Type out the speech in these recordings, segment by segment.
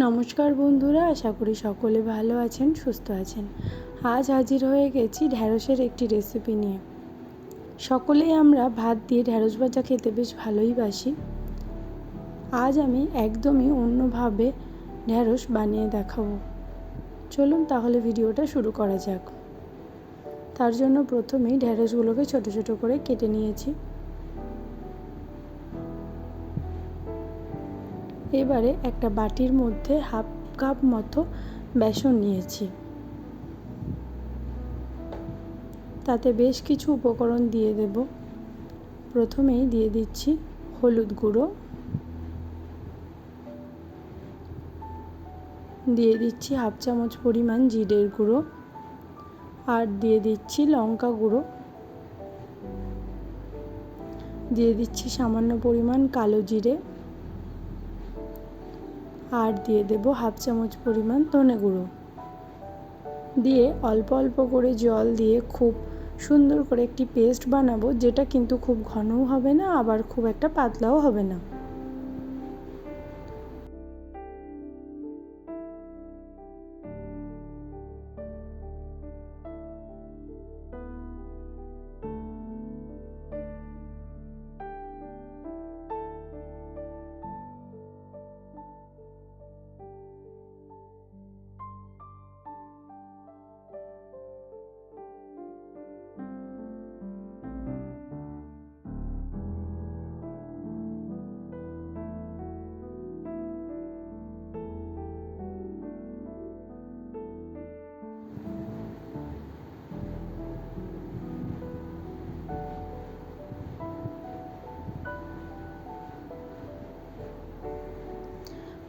নমস্কার বন্ধুরা, আশা করি সকলে ভালো আছেন, সুস্থ আছেন। আজ হাজির হয়ে গেছি ঢ্যাঁড়সের একটি রেসিপি নিয়ে। সকলেই আমরা ভাত দিয়ে ঢ্যাঁড়স ভাজা খেতে বেশ ভালোই বাসি। আজ আমি একদমই অন্যভাবে ঢ্যাঁড়স বানিয়ে দেখাবো। চলুন তাহলে ভিডিওটা শুরু করা যাক। তার জন্য প্রথমেই ঢ্যাঁড়সগুলোকে ছোট ছোট করে কেটে নিয়েছি। এবারে একটা বাটির মধ্যে হাফ কাপ মতো বেসন নিয়েছি। তাতে বেশ কিছু উপকরণ দিয়ে দেব। প্রথমেই দিয়ে দিচ্ছি হলুদ গুঁড়ো। দিয়ে দিচ্ছি হাফ চামচ পরিমাণ জিরের গুঁড়ো। আর দিয়ে দিচ্ছি লঙ্কা গুঁড়ো। দিয়ে দিচ্ছি সামান্য পরিমাণ কালো জিরে। আর দিয়ে দেব হাফ চামচ পরিমাণ ধনে গুঁড়ো। দিয়ে অল্প অল্প করে জল দিয়ে খুব সুন্দর করে একটি পেস্ট বানাবো, যেটা কিন্তু খুব ঘনও হবে না, আবার খুব একটা পাতলাও হবে না।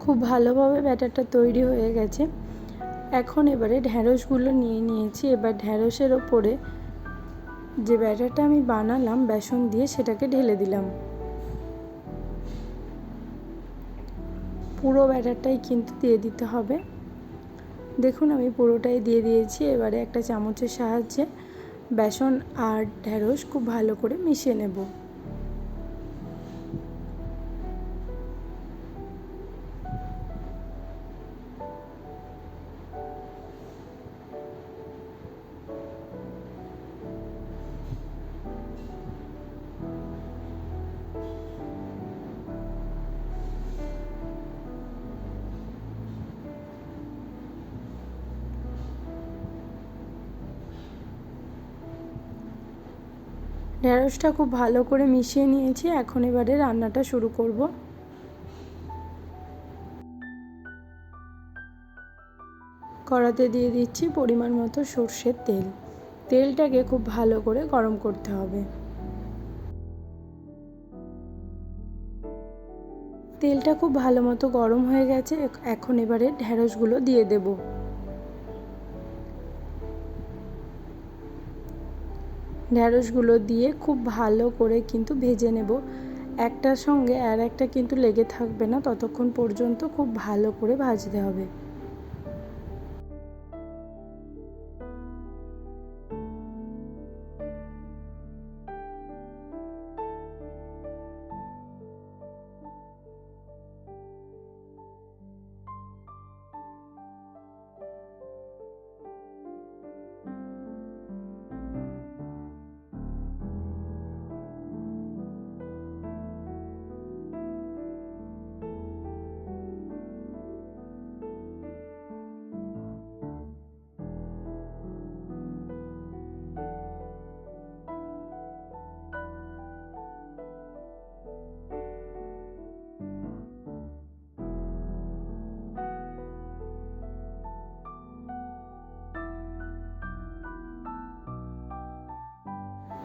খুব ভালোভাবে ব্যাটারটা তৈরি হয়ে গেছে। এখন এবারে ঢ্যাঁড়সগুলো নিয়ে নিয়েছি। এবার ঢ্যাঁড়সের ওপরে যে ব্যাটারটা আমি বানালাম বেসন দিয়ে সেটাকে ঢেলে দিলাম। পুরো ব্যাটারটাই কিন্তু দিয়ে দিতে হবে। দেখুন আমি পুরোটাই দিয়ে দিয়েছি। এবারে একটা চামচের সাহায্যে বেসন আর ঢ্যাঁড়স খুব ভালো করে মিশিয়ে নেব। ঢেঁড়সটা খুব ভালো করে মিশিয়ে নিয়েছি, এখন এবারে রান্নাটা শুরু করব। কড়াতে দিয়ে দিচ্ছি পরিমাণ মতো সর্ষের তেল। তেলটাকে খুব ভালো করে গরম করতে হবে। তেলটা খুব ভালো মতো গরম হয়ে গেছে, এখন এবারে ঢ্যাঁড়সগুলো দিয়ে দেবো। ঢ্যাঁড়সগুলো দিয়ে খুব ভালো করে কিন্তু ভেজে নেব। একটার সঙ্গে আর একটা কিন্তু লেগে থাকবে না। ততক্ষণ পর্যন্ত খুব ভালো করে ভাজতে হবে।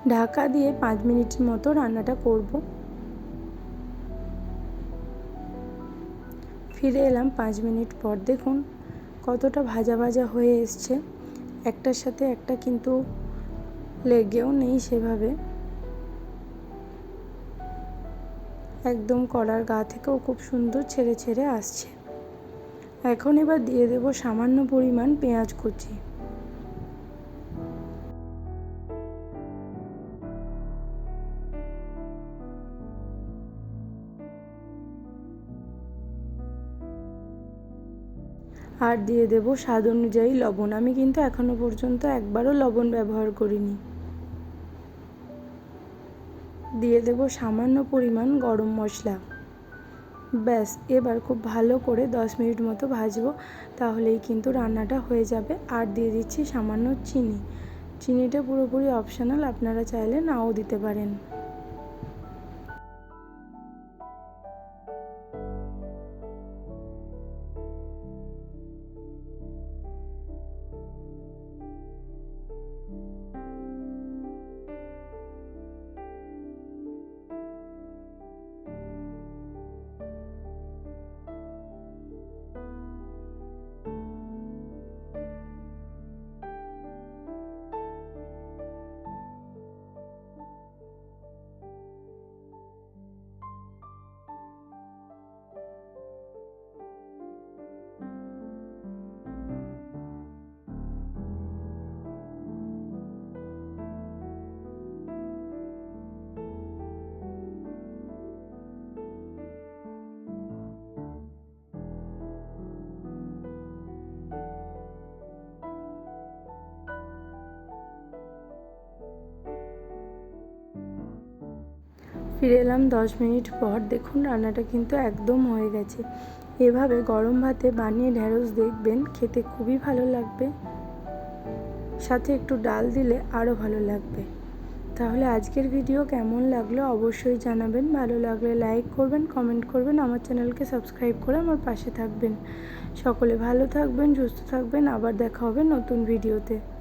ঢাকা দিয়ে পাঁচ মিনিট মতো রান্নাটা করব। ফিরে এলাম পাঁচ মিনিট পর। দেখুন, কতটা ভাজা ভাজা হয়ে এসছে। একটার সাথে একটা কিন্তু লেগেও নেই সেভাবে। একদম কড়ার গা থেকেও খুব সুন্দর ছেড়ে ছেড়ে আসছে। এখন এবার দিয়ে দেব সামান্য পরিমাণ পেঁয়াজ কুচি। আর দিয়ে দেব স্বাদ অনুযায়ী লবণ। আমি কিন্তু এখনও পর্যন্ত একবারও লবণ ব্যবহার করিনি। দিয়ে দেব সামান্য পরিমাণ গরম মশলা। ব্যাস, এবার খুব ভালো করে দশ মিনিট মতো ভাজবো, তাহলেই কিন্তু রান্নাটা হয়ে যাবে। আর দিয়ে দিচ্ছি সামান্য চিনি। চিনিটা পুরোপুরি অপশনাল আপনারা চাইলে নাও দিতে পারেন। ফিরে এলাম দশ মিনিট পর। দেখুন, রান্নাটা কিন্তু একদম হয়ে গেছে। এভাবে গরম ভাতে বানিয়ে ঢ্যাঁড়স দেখবেন, খেতে খুবই ভালো লাগবে। সাথে একটু ডাল দিলে আরও ভালো লাগবে। তাহলে আজকের ভিডিও কেমন লাগল অবশ্যই জানাবেন। ভালো লাগলে লাইক করবেন, কমেন্ট করবেন, আমার চ্যানেলকে সাবস্ক্রাইব করে আমার পাশে থাকবেন। সকলে ভালো থাকবেন, সুস্থ থাকবেন। আবার দেখা হবে নতুন ভিডিওতে।